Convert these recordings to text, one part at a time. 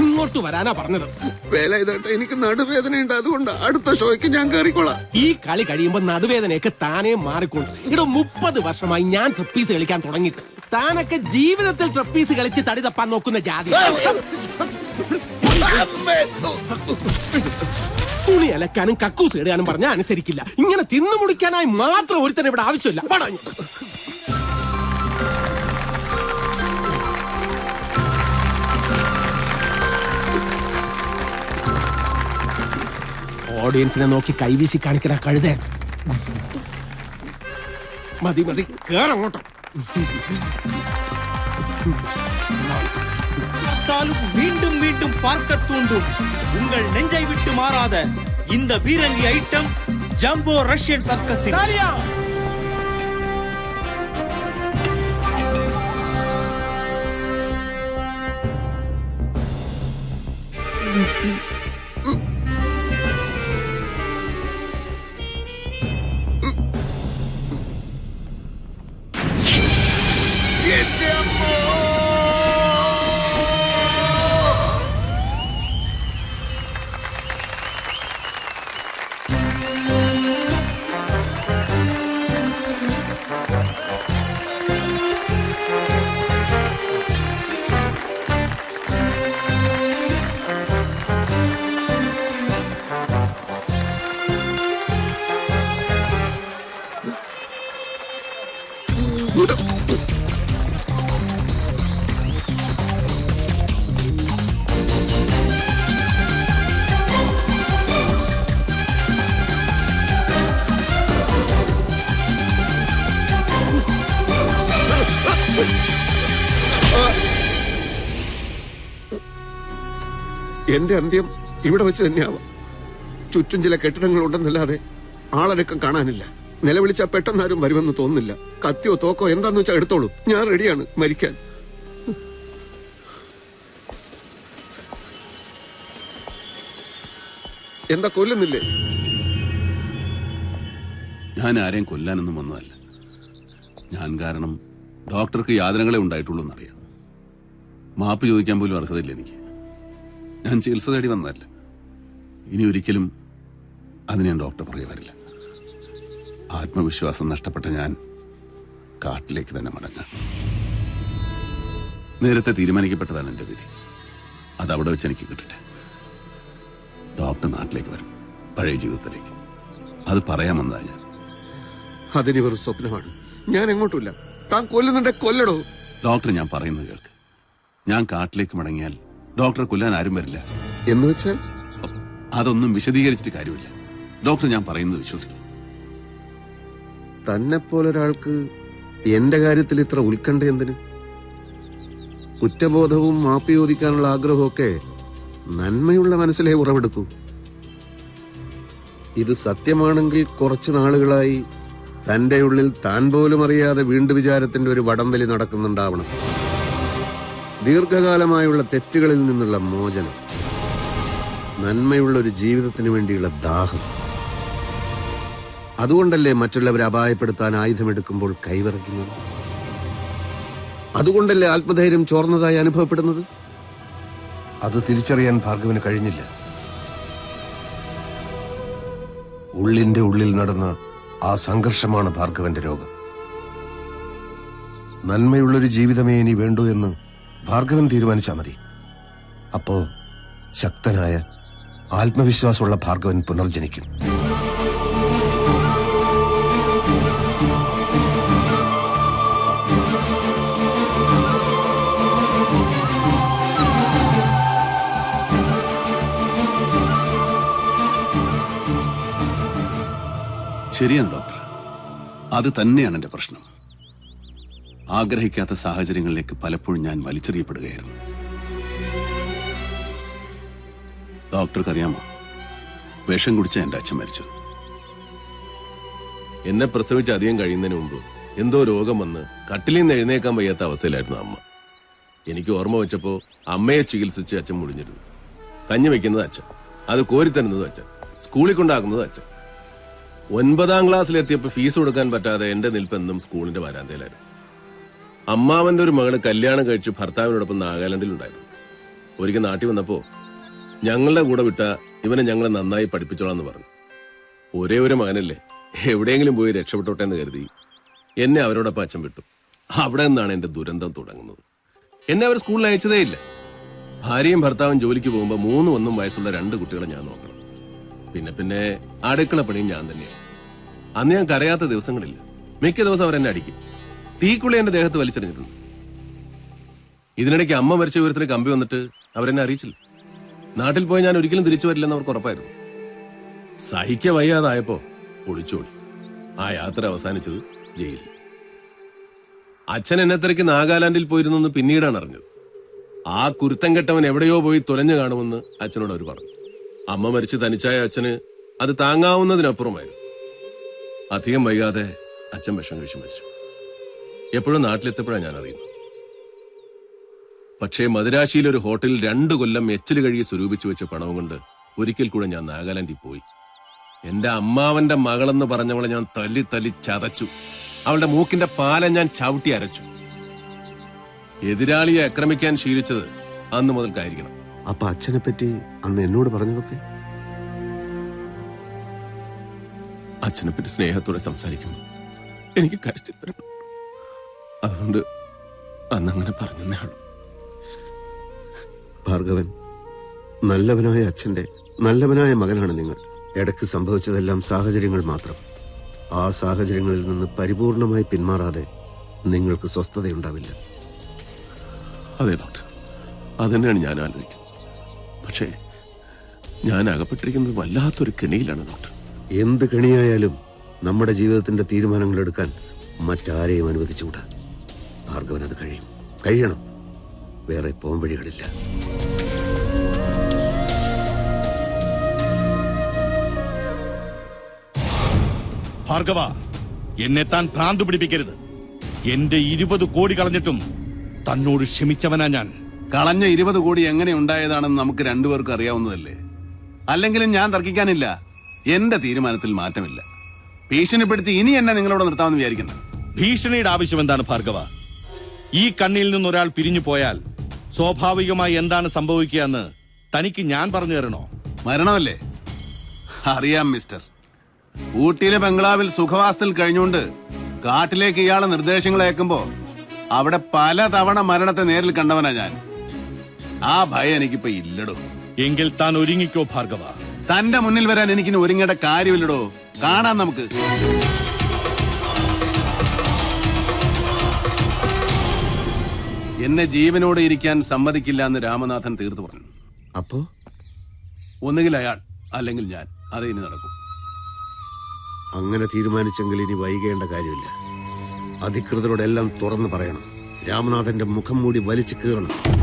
ഇങ്ങോട്ട് വരാനാ പറഞ്ഞത്. വേല ഇതാട്ടെ എനിക്ക് നടുവേദനയുണ്ട് അതുകൊണ്ട് അടുത്ത ഷോയ്ക്ക് ഞാൻ കയറിക്കോളാം ഈ കളി കഴിയുമ്പോ നടുവേദനയൊക്കെ താനേ മാറിക്കൊണ്ടു ഇവിടെ മുപ്പത് വർഷമായി ഞാൻ ട്രപ്പീസ് കളിക്കാൻ തുടങ്ങിയിട്ട്. താനൊക്കെ ജീവിതത്തിൽ ട്രപ്പീസ് കളിച്ച് തടി തപ്പാൻ നോക്കുന്ന ജാതി. തുണി അലക്കാനും കക്കൂസ് ഇടാനും പറഞ്ഞാൽ അനുസരിക്കില്ല. ഇങ്ങനെ തിന്നു മുടിക്കാനായി മാത്രം ഒരുത്തൻ ഇവിടെ ആവശ്യമില്ല. വാടാ ഓഡിയൻസിനെ നോക്കി കൈവീശി കാണിക്കണ കഴുതേ മതി മതി കേറങ്ങോട്ടോ பார்த்தாலும் மீண்டும் மீண்டும் பார்க்க தூண்டும் உங்கள் நெஞ்சை விட்டு மாறாத இந்த பீரங்கி ஐட்டம் ஜம்போ ரஷ்யன் சர்க்கஸின் എന്റെ അന്ത്യം ഇവിടെ വെച്ച് തന്നെയാവാം. ചുറ്റും ചില കെട്ടിടങ്ങൾ ഉണ്ടെന്നല്ലാതെ ആളനക്കം കാണാനില്ല. നിലവിളിച്ചാൽ പെട്ടെന്നാരും വരുമെന്ന് തോന്നുന്നില്ല. കത്തിയോ തോക്കോ എന്താന്ന് വെച്ചാൽ എടുത്തോളൂ. ഞാൻ റെഡിയാണ് മരിക്കാൻ. എന്താ കൊല്ലുന്നില്ലേ? ഞാൻ ആരെയും കൊല്ലാനൊന്നും വന്നതല്ല. ഞാൻ കാരണം ഡോക്ടർക്ക് യാതനകളെ ഉണ്ടായിട്ടുള്ളൂ എന്നറിയാം മാപ്പ് ചോദിക്കാൻ പോലും അർഹതയില്ല എനിക്ക്. ഞാൻ ചികിത്സ തേടി വന്നതല്ല? ഇനി ഒരിക്കലും അതിന് ഞാൻ ഡോക്ടർ പുറകെ വരില്ല. ആത്മവിശ്വാസം നഷ്ടപ്പെട്ട ഞാൻ കാട്ടിലേക്ക് തന്നെ മടങ്ങാം. നേരത്തെ തീരുമാനിക്കപ്പെട്ടതാണ് എന്റെ വിധി. അത് അവിടെ വെച്ച് എനിക്ക് കിട്ടട്ടെ. ഡോക്ടർ നാട്ടിലേക്ക് വരും. പഴയ ജീവിതത്തിലേക്ക്. അത് പറയാമെന്നതാണ് ഞാൻ. അതിന് വെറും സ്വപ്നമാണ്. ഞാൻ എങ്ങോട്ടുമില്ല. താൻ കൊല്ലുന്നുണ്ടെ കൊല്ലടോ. ഡോക്ടർ ഞാൻ പറയുന്നത് കേൾക്ക്. ഞാൻ കാട്ടിലേക്ക് മടങ്ങിയാൽ ഡോക്ടറെ കൊല്ലാൻ ആരും വരില്ല. എന്ന് വെച്ചാൽ? അതൊന്നും വിശദീകരിച്ചിട്ട് കാര്യമില്ല. ഡോക്ടർ ഞാൻ പറയുന്നത് വിശ്വസിക്കും. തന്നെ പോലൊരാൾക്ക് എന്റെ കാര്യത്തിൽ ഇത്ര ഉത്കണ്ഠ എന്തിന്? കുറ്റബോധവും മാപ്പി ചോദിക്കാനുള്ള ആഗ്രഹമൊക്കെ നന്മയുള്ള മനസ്സിലേ ഉറവെടുക്കൂ. ഇത് സത്യമാണെങ്കിൽ കുറച്ച് നാളുകളായി തന്റെ ഉള്ളിൽ താൻ പോലും അറിയാതെ വീണ്ടും വിചാരത്തിന്റെ ഒരു വടംവലി നടക്കുന്നുണ്ടാവണം. ദീർഘകാലമായുള്ള തെറ്റുകളിൽ നിന്നുള്ള മോചനം നന്മയുള്ള ഒരു ജീവിതത്തിന് വേണ്ടിയുള്ള ദാഹം. അതുകൊണ്ടല്ലേ മറ്റുള്ളവരെ അപായപ്പെടുത്താൻ ആയുധമെടുക്കുമ്പോൾ കൈവിറയ്ക്കുന്നത് അതുകൊണ്ടല്ലേ ആത്മധൈര്യം ചോർന്നതായി അനുഭവപ്പെടുന്നത്? അത് തിരിച്ചറിയാൻ ഭാർഗവിന് കഴിഞ്ഞില്ല. ഉള്ളിന്റെ ഉള്ളിൽ നടന്ന ആ സംഘർഷമാണ് ഭാർഗവന്റെ രോഗം. നന്മയുള്ളൊരു ജീവിതമേ ഇനി വേണ്ടു എന്ന് ഭാർഗവൻ തീരുമാനിച്ചാൽ മതി. അപ്പോ ശക്തനായ ആത്മവിശ്വാസമുള്ള ഭാർഗവൻ പുനർജനിക്കും. ശരിയാണ് ഡോക്ടർ. അത് തന്നെയാണ് എന്റെ പ്രശ്നം. ആഗ്രഹിക്കാത്ത സാഹചര്യങ്ങളിലേക്ക് പലപ്പോഴും ഞാൻ വലിച്ചെറിയപ്പെടുകയായിരുന്നു. ഡോക്ടർക്ക് അറിയാമോ വിഷം കുടിച്ച എന്റെ അച്ഛൻ മരിച്ചു. എന്നെ പ്രസവിച്ച് അധികം കഴിയുന്നതിന് മുമ്പ് എന്തോ രോഗം വന്ന് കട്ടിലിൽ നിന്ന് എഴുന്നേക്കാൻ വയ്യാത്ത അവസ്ഥയിലായിരുന്നു അമ്മ. എനിക്ക് ഓർമ്മ വെച്ചപ്പോ അമ്മയെ ചികിത്സിച്ച് അച്ഛൻ മുടിഞ്ഞിരുന്നു കഞ്ഞി വെക്കുന്നത് അച്ഛൻ അത് കോരിത്തരുന്നത് അച്ഛൻ സ്കൂളിൽ കൊണ്ടാക്കുന്നത് അച്ഛൻ. ഒൻപതാം ക്ലാസ്സിലെത്തിയപ്പോ ഫീസ് കൊടുക്കാൻ പറ്റാതെ എന്റെ നിൽപ്പെന്നും സ്കൂളിന്റെ വരാന്തയിലായിരുന്നു. അമ്മാവന്റെ ഒരു മകൾ കല്യാണം കഴിച്ച് ഭർത്താവിനോടൊപ്പം നാഗാലാൻഡിലുണ്ടായിരുന്നു ഒരിക്കൽ നാട്ടിൽ വന്നപ്പോ ഞങ്ങളുടെ കൂടെ വിട്ട ഇവനെ ഞങ്ങളെ നന്നായി പഠിപ്പിച്ചോളാന്ന് പറഞ്ഞു. ഒരേ ഒരു മകനല്ലേ എവിടെയെങ്കിലും പോയി രക്ഷപ്പെട്ടോട്ടെ എന്ന് കരുതി എന്നെ അവരോടൊപ്പം അച്ഛൻ വിട്ടു. അവിടെ നിന്നാണ് എന്റെ ദുരന്തം തുടങ്ങുന്നത്. എന്നെ അവർ സ്കൂളിൽ അയച്ചതേ ഇല്ല. ഭാര്യയും ഭർത്താവും ജോലിക്ക് പോകുമ്പോൾ മൂന്ന് ഒന്നും വയസ്സുള്ള രണ്ട് കുട്ടികളെ ഞാൻ നോക്കണം. പിന്നെ പിന്നെ അടുക്കള പണിയും ഞാൻ തന്നെയാണ്. അന്ന് ഞാൻ കരയാത്ത ദിവസങ്ങളില്ല. മിക്ക ദിവസം അവരെന്നെ അടിക്കും. തീക്കുള്ളി എന്റെ ദേഹത്ത് വലിച്ചെറിഞ്ഞിട്ടുണ്ട്. ഇതിനിടയ്ക്ക് അമ്മ മരിച്ച വിവരത്തിന് കമ്പി വന്നിട്ട് അവരെന്നെ അറിയിച്ചില്ല. നാട്ടിൽ പോയി ഞാൻ ഒരിക്കലും തിരിച്ചു വരില്ലെന്ന് അവർക്ക് ഉറപ്പായിരുന്നു. സഹിക്ക വയ്യാതായപ്പോ ഒളിച്ചോടി. ആ യാത്ര അവസാനിച്ചത് ജയിലിൽ. അച്ഛൻ എന്നെ തിരക്ക് നാഗാലാൻഡിൽ പോയിരുന്നെന്ന് പിന്നീടാണ് അറിഞ്ഞത്. ആ കുരുത്തം കെട്ടവൻ എവിടെയോ പോയി തുലഞ്ഞു കാണുമെന്ന് അച്ഛനോട് അവർ പറഞ്ഞു. അമ്മ മരിച്ച് തനിച്ചായ അച്ഛന് അത് താങ്ങാവുന്നതിനപ്പുറമായിരുന്നു. അധികം വൈകാതെ അച്ഛൻ വിഷം കഴിച്ചു മരിച്ചു. എപ്പോഴും നാട്ടിലെത്തപ്പോഴാണ് ഞാൻ അറിയുന്നു പക്ഷേ മദുരാശിയിൽ ഒരു ഹോട്ടലിൽ രണ്ടു കൊല്ലം എച്ചിൽ കഴുകി സ്വരൂപിച്ചു വെച്ച പണവും കൊണ്ട് ഒരിക്കൽ കൂടെ ഞാൻ നാഗാലാൻഡിൽ പോയി. എന്റെ അമ്മാവന്റെ മകളെന്ന് പറഞ്ഞവളെ ഞാൻ തല്ലി തല്ലി ചതച്ചു. അവളുടെ മൂക്കിന്റെ പാലം ഞാൻ ചവിട്ടി അരച്ചു. എതിരാളിയെ ആക്രമിക്കാൻ ശീലിച്ചത് അന്ന് മുതൽക്കായിരിക്കണം. അപ്പൊ അച്ഛനെ പറ്റി അന്ന് എന്നോട് പറഞ്ഞതൊക്കെ? അച്ഛനെ പറ്റി സ്നേഹത്തോടെ സംസാരിക്കുമ്പോൾ എനിക്ക് കരച്ചിൽ വരും അതുകൊണ്ട് അന്നങ്ങനെ പറഞ്ഞു ഉള്ളൂ. ഭാർഗവൻ നല്ലവനായ അച്ഛന്റെ നല്ലവനായ മകനാണ് നിങ്ങൾ. ഇടയ്ക്ക് സംഭവിച്ചതെല്ലാം സാഹചര്യങ്ങൾ മാത്രം. ആ സാഹചര്യങ്ങളിൽ നിന്ന് പരിപൂർണമായി പിന്മാറാതെ നിങ്ങൾക്ക് സ്വസ്ഥതയുണ്ടാവില്ല. അതെ ഡോക്ടർ. അതന്നെയാണ് ഞാൻ ആലോചിക്കുന്നത്. പക്ഷേ ഞാൻ അകപ്പെട്ടിരിക്കുന്നത് വല്ലാത്തൊരു കെണിയിലാണ് ഡോക്ടർ. എന്ത് കെണിയായാലും നമ്മുടെ ജീവിതത്തിന്റെ തീരുമാനങ്ങൾ എടുക്കാൻ മറ്റാരെയും അനുവദിച്ചുകൂടാ. ഭാർഗവൻ അത് കഴിയും. കഴിയണം. വേറെ പോം വഴികളില്ല. ഭാർഗവ എന്നെ താൻ ഭ്രാന്ത് പിടിപ്പിക്കരുത്. എന്റെ ഇരുപത് കോടി കളഞ്ഞിട്ടും തന്നോട് ക്ഷമിച്ചവനാ ഞാൻ. കളഞ്ഞ ഇരുപത് കോടി എങ്ങനെ ഉണ്ടായതാണെന്ന് നമുക്ക് രണ്ടുപേർക്കും അറിയാവുന്നതല്ലേ? അല്ലെങ്കിലും ഞാൻ തർക്കിക്കാനില്ല. എന്റെ തീരുമാനത്തിൽ മാറ്റമില്ല. ഭീഷണിപ്പെടുത്തി ഇനി എന്നെ നിങ്ങളോട് നിർത്താമെന്ന് വിചാരിക്കുന്നു ഭീഷണിയുടെ ആവശ്യം എന്താണ് ഭാർഗവ? ഈ കണ്ണിൽ നിന്ന് ഒരാൾ പിരിഞ്ഞു പോയാൽ സ്വാഭാവികമായി എന്താണ് സംഭവിക്കുക എന്ന് തനിക്ക് ഞാൻ പറഞ്ഞു തരണോ? മരണമല്ലേ? അറിയാം മിസ്റ്റർ. ഊട്ടിയിലെ ബംഗ്ലാവിൽ സുഖവാസത്തിൽ കഴിഞ്ഞുകൊണ്ട് കാട്ടിലേക്ക് ഇയാളെ നിർദ്ദേശങ്ങൾ അയക്കുമ്പോ അവിടെ പല തവണ മരണത്തെ നേരിൽ കണ്ടവനാ ഞാൻ. ആ ഭയം എനിക്കിപ്പോ ഇല്ലടോ. എങ്കിൽ താൻ ഒരുങ്ങിക്കോ ഭാർഗവ. തന്റെ മുന്നിൽ വരാൻ എനിക്കിനി ഒരുങ്ങേണ്ട കാര്യമില്ലടോ. കാണാം നമുക്ക്. എന്നെ ജീവനോടെ ഇരിക്കാൻ സമ്മതിക്കില്ല എന്ന് രാമനാഥൻ തീർത്തു പറഞ്ഞു. അപ്പോ? ഒന്നുകിൽ അയാൾ അല്ലെങ്കിൽ ഞാൻ. അത് ഇനി നടക്കും. അങ്ങനെ തീരുമാനിച്ചെങ്കിൽ ഇനി വൈകേണ്ട കാര്യമില്ല. അധികൃതരോടെല്ലാം തുറന്നു പറയണം. രാമനാഥന്റെ മുഖം മൂടി വലിച്ചു കീറണം.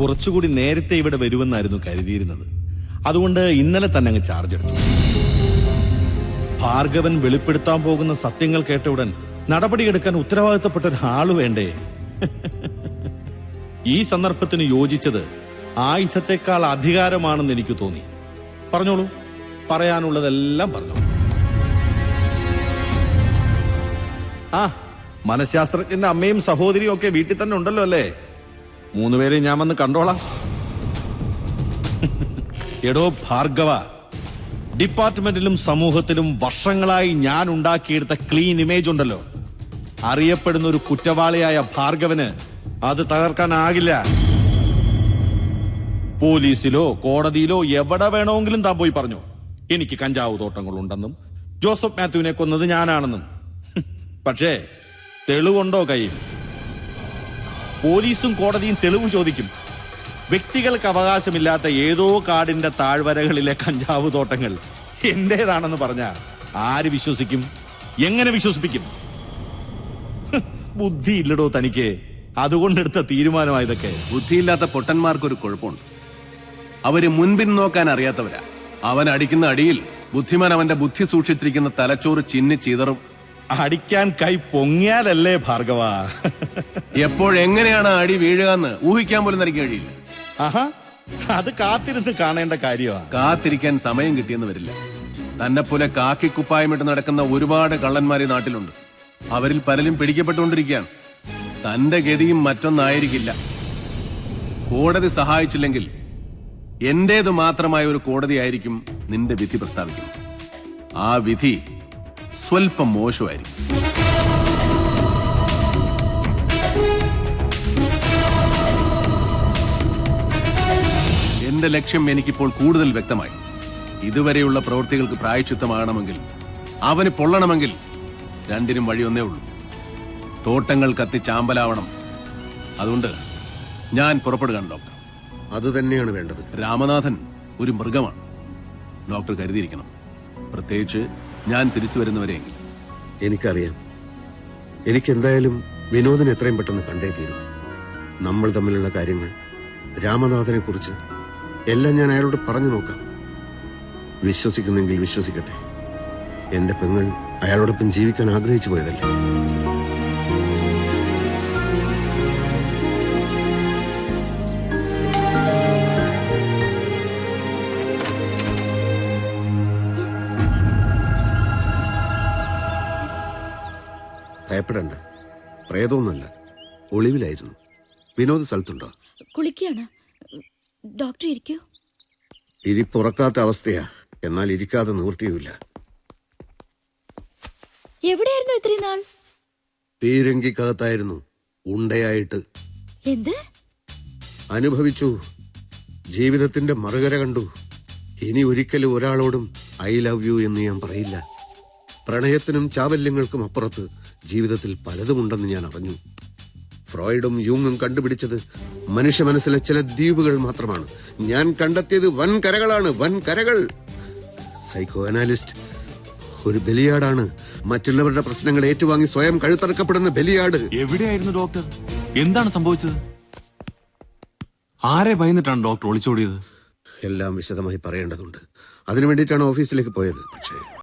കുറച്ചുകൂടി നേരത്തെ ഇവിടെ വരുമെന്നായിരുന്നു കരുതിയിരുന്നത്. അതുകൊണ്ട് ഇന്നലെ തന്നെ അങ്ങ് ചാർജ് എടുത്തു. ഭാർഗവൻ വെളിപ്പെടുത്താൻ പോകുന്ന സത്യങ്ങൾ കേട്ട ഉടൻ നടപടിയെടുക്കാൻ ഉത്തരവാദിത്തപ്പെട്ട ആൾ വേണ്ടേ? ഈ സന്ദർഭത്തിന് യോജിച്ചത് ആയുധത്തെക്കാൾ അധികാരമാണെന്ന് എനിക്ക് തോന്നി. പറഞ്ഞോളൂ. പറയാനുള്ളതെല്ലാം പറഞ്ഞു ആ മനഃശാസ്ത്രജ്ഞന്റെ അമ്മയും സഹോദരിയും ഒക്കെ വീട്ടിൽ തന്നെ ഉണ്ടല്ലോ അല്ലേ? മൂന്നുപേരെയും ഞാൻ വന്ന് കണ്ടോളാം. എടോ ഭാർഗവ ഡിപ്പാർട്ട്മെന്റിലും സമൂഹത്തിലും വർഷങ്ങളായി ഞാൻ ഉണ്ടാക്കിയെടുത്ത ക്ലീൻ ഇമേജ് ഉണ്ടല്ലോ. അറിയപ്പെടുന്ന ഒരു കുറ്റവാളിയായ ഭാർഗവന് അത് തകർക്കാനാകില്ല. പോലീസിലോ കോടതിയിലോ എവിടെ വേണമെങ്കിലും താൻ പോയി പറഞ്ഞു. എനിക്ക് കഞ്ചാവ് തോട്ടങ്ങളുണ്ടെന്നും ജോസഫ് മാത്യുവിനെ കൊന്നത് ഞാനാണെന്നും. പക്ഷേ തെളിവുണ്ടോ കയ്യിൽ? പോലീസും കോടതിയും തെളിവ് ചോദിക്കും. വ്യക്തികൾക്ക് അവകാശമില്ലാത്ത ഏതോ കാടിന്റെ താഴ്വരകളിലെ കഞ്ചാവ് തോട്ടങ്ങൾ. എന്റേതാണെന്ന് പറഞ്ഞ ആര് വിശ്വസിക്കും? എങ്ങനെ വിശ്വസിപ്പിക്കും? ബുദ്ധി ഇല്ലടോ തനിക്ക്. അതുകൊണ്ടെടുത്ത തീരുമാനമായി ഇതൊക്കെ ബുദ്ധിയില്ലാത്ത പൊട്ടന്മാർക്കൊരു കുഴപ്പമുണ്ട്. അവർ മുൻപിൻ നോക്കാൻ അറിയാത്തവരാ. അവൻ അടിക്കുന്ന അടിയിൽ ബുദ്ധിമാൻ അവന്റെ ബുദ്ധി സൂക്ഷിച്ചിരിക്കുന്ന തലച്ചോറ് ചിന്നി ചിതറും അടിക്കാൻ കൈ പൊങ്ങിയാലല്ലേ ഭാർഗവ? എപ്പോഴെങ്ങനെയാണ് അടി വീഴുക എന്ന് ഊഹിക്കാൻ പോലും എനിക്ക് കഴിയില്ല. ആഹാ അത് കാത്തിരുന്ന് കാണേണ്ട കാര്യമാ കാത്തിരിക്കാൻ സമയം കിട്ടിയെന്ന് വരില്ല. തന്നെ പോലെ കാക്കിക്കുപ്പായമിട്ട് നടക്കുന്ന ഒരുപാട് കള്ളന്മാർ ഈ നാട്ടിലുണ്ട്. അവരിൽ പലരും പിടിക്കപ്പെട്ടുകൊണ്ടിരിക്കുകയാണ്. തന്റെ ഗതിയും മറ്റൊന്നായിരിക്കില്ല. കോടതി സഹായിച്ചില്ലെങ്കിൽ എന്റേത് മാത്രമായ ഒരു കോടതിയായിരിക്കും നിന്റെ വിധി പ്രസ്താവിക്കുന്നത്. ആ വിധി സ്വൽപ്പം മോശമായിരിക്കും. എന്റെ ലക്ഷ്യം എനിക്കിപ്പോൾ കൂടുതൽ വ്യക്തമായി. ഇതുവരെയുള്ള പ്രവൃത്തികൾക്ക് പ്രായച്ചിത്തമാകണമെങ്കിൽ അവന് പൊള്ളണമെങ്കിൽ രണ്ടിനും വഴിയൊന്നേ ഉള്ളൂ. തോട്ടങ്ങൾ കത്തി ചാമ്പലാവണം. അതുകൊണ്ട് ഞാൻ പുറപ്പെടുകയാണ് ഡോക്ടർ. അത് തന്നെയാണ് വേണ്ടത്. രാമനാഥൻ ഒരു മൃഗമാണ്. ഡോക്ടർ കരുതിയിരിക്കണം. പ്രത്യേകിച്ച് ഞാൻ തിരിച്ചു വരുന്നവരെയെങ്കിലും. എനിക്കറിയാം. എനിക്കെന്തായാലും വിനോദിനെ എത്രയും പെട്ടെന്ന് കണ്ടേ തീരും. നമ്മൾ തമ്മിലുള്ള കാര്യങ്ങൾ രാമനാഥനെ കുറിച്ച് എല്ലാം ഞാൻ അയാളോട് പറഞ്ഞു നോക്കാം. വിശ്വസിക്കുന്നെങ്കിൽ വിശ്വസിക്കട്ടെ. എന്റെ പെങ്ങൾ അയാളോടൊപ്പം ജീവിക്കാൻ ആഗ്രഹിച്ചു പോയതല്ലേ? പ്രേതമൊന്നുമല്ല. ഒളിവിലായിരുന്നു. വിനോദ് സ്ഥലത്തുണ്ടോ കുളിക്കുകയാണ് ഡോക്ടർ ഇരിക്കൂ. ഇരിപ്പുറക്കാത്ത അവസ്ഥയാ. എന്നാൽ ഇരിക്കാതെ നിവൃത്തിയുമില്ല. എവിടെയായിരുന്നു ഇത്രയും നാൾ? പീരങ്കിക്കകത്തായിരുന്നു. ഉണ്ടയായിട്ട്. എന്ത്? അനുഭവിച്ചു. ജീവിതത്തിന്റെ മറുകര കണ്ടു. ഇനി ഒരിക്കലും ഒരാളോടും ഐ ലവ് യു എന്ന് ഞാൻ പറയില്ല. പ്രണയത്തിനും ചാവല്യങ്ങൾക്കും അപ്പുറത്ത് ജീവിതത്തിൽ പലതുമുണ്ടെന്ന് ഞാൻ അറിഞ്ഞു. ഫ്രോയിഡും യൂങ്ങും കണ്ടുപിടിച്ചത് മനുഷ്യ മനസ്സിലെ ചില ദ്വീപുകൾ മാത്രമാണ്. ഞാൻ കണ്ടെത്തിയത് വൻ കരകളാണ് വൻ കരകൾ. സൈക്കോ അനാലിസ്റ്റ് ഒരു ബലിയാടാണ്. മറ്റുള്ളവരുടെ പ്രശ്നങ്ങൾ ഏറ്റുവാങ്ങി സ്വയം കഴുത്തറക്കപ്പെടുന്ന ബലിയാട്. എവിടെയായിരുന്നു ഡോക്ടർ? എന്താണ് സംഭവിച്ചത്? ആരെ ഭയന്നിട്ടാണ് ഡോക്ടർ ഒളിച്ചോടിയത്? എല്ലാം വിശദമായി പറയേണ്ടതുണ്ട്. അതിനു വേണ്ടിയിട്ടാണ് ഓഫീസിലേക്ക് പോയത്. പക്ഷേ